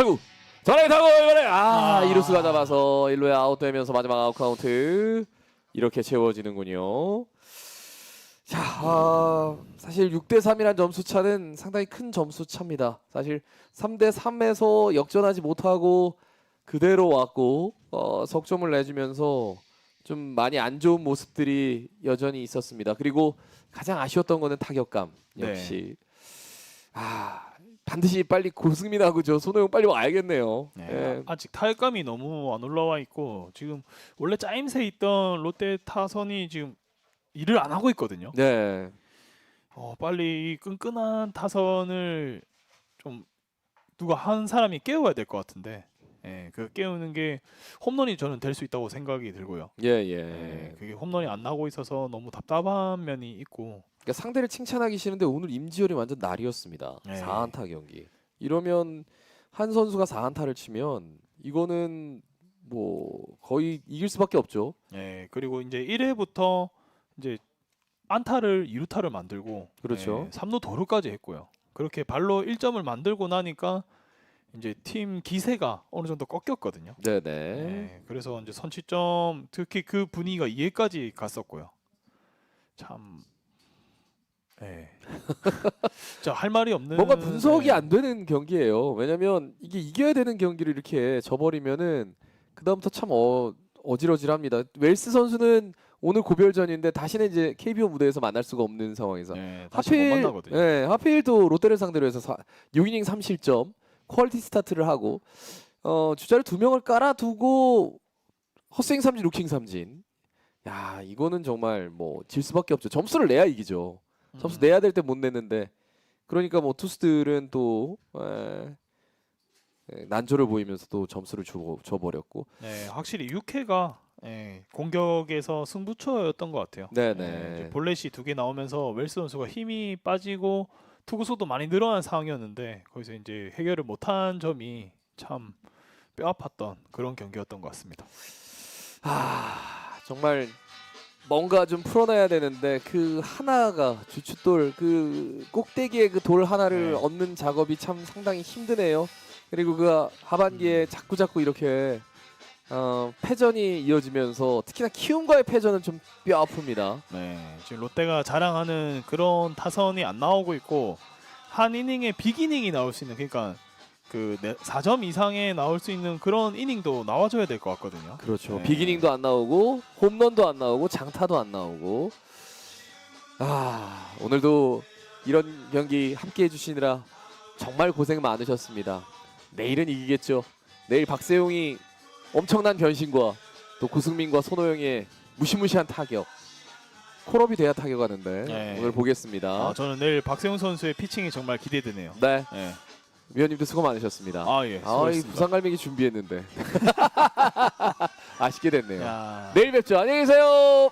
타구 전화기 타고 이번에 아, 아. 이루수가 잡아서 1루에 아웃되면서 마지막 아웃 카운트 이렇게 채워지는군요. 자, 아, 사실 6대 3이란 점수 차는 상당히 큰 점수 차입니다. 사실 3대 3에서 역전하지 못하고 그대로 왔고 어, 석점을 내주면서 좀 많이 안 좋은 모습들이 여전히 있었습니다. 그리고 가장 아쉬웠던 거는 타격감 역시 아 반드시 빨리 고승민하고 저 손호영 빨리 와야겠네요. 네, 예. 아직 타격감이 너무 안 올라와 있고 지금 원래 짜임새 있던 롯데 타선이 지금 일을 안 하고 있거든요. 네. 어, 빨리 이 끈끈한 타선을 좀 누가 한 사람이 깨워야 될 것 같은데, 예, 그 깨우는 게 홈런이 저는 될 수 있다고 생각이 들고요. 예, 예. 예, 그게 홈런이 안 나고 있어서 너무 답답한 면이 있고, 그러니까 상대를 칭찬하기 싫은데 오늘 임지열이 완전 날이었습니다. 네. 4안타 경기. 이러면 한 선수가 4안타를 치면 이거는 뭐 거의 이길 수밖에 없죠. 예, 그리고 이제 1회부터 이제 안타를 2루타를 만들고, 그렇죠. 예, 3루 도루까지 했고요. 그렇게 발로 1점을 만들고 나니까 이제 팀 기세가 어느 정도 꺾였거든요. 네, 네. 네, 그래서 이제 선취점 특히 그 분위기가 2회까지 갔었고요. 참, 네, 자할 말이 없는 뭔가 분석이 네. 안 되는 경기예요. 왜냐면 이게 이겨야 되는 경기를 이렇게 져버리면은 그 다음부터 참 어, 어질어질합니다. 웰스 선수는 오늘 고별전인데 다시는 이제 KBO 무대에서 만날 수가 없는 상황에서 네, 다시 못 하필 만나거든요. 예, 하필 또 롯데를 상대로 해서 사, 6이닝 3실점 퀄리티 스타트를 하고 어, 주자를 두 명을 깔아두고 헛스윙 삼진 루킹 삼진. 야, 이거는 정말 뭐 질 수밖에 없죠. 점수를 내야 이기죠. 점수 음. 내야 될 때 못 냈는데 그러니까 뭐 투수들은 또 에, 에, 난조를 보이면서 또 점수를 줘, 줘버렸고 네, 확실히 6회가 예, 공격에서 승부처였던 것 같아요. 네네 예, 이제 볼넷이 두 개 나오면서 웰스 선수가 힘이 빠지고 투구수도 많이 늘어난 상황이었는데 거기서 이제 해결을 못한 점이 참 뼈아팠던 그런 경기였던 것 같습니다. 아 정말 뭔가 좀 풀어내야 되는데 그 하나가 주춧돌 그 꼭대기에 그 돌 하나를 네. 얻는 작업이 참 상당히 힘드네요. 그리고 그 하반기에 자꾸 자꾸 이렇게 어, 패전이 이어지면서 특히나 키움과의 패전은 좀 뼈 아픕니다. 네, 지금 롯데가 자랑하는 그런 타선이 안 나오고 있고 한 이닝에 빅 이닝이 나올 수 있는 그러니까 그 4점 이상에 나올 수 있는 그런 이닝도 나와줘야 될 것 같거든요. 그렇죠. 네. 비기닝도 안 나오고 홈런도 안 나오고 장타도 안 나오고 아 오늘도 이런 경기 함께 해주시느라 정말 고생 많으셨습니다. 내일은 이기겠죠. 내일 박세용이 엄청난 변신과 또 고승민과 손호영의 무시무시한 타격 콜업이 돼야 타격하는데 네. 오늘 보겠습니다. 아, 저는 내일 박세웅 선수의 피칭이 정말 기대되네요. 네 네. 위원님도 수고 많으셨습니다. 아 예. 아, 이 수고했습니다. 부산 갈매기 준비했는데 아쉽게 됐네요. 야. 내일 뵙죠. 안녕히 계세요.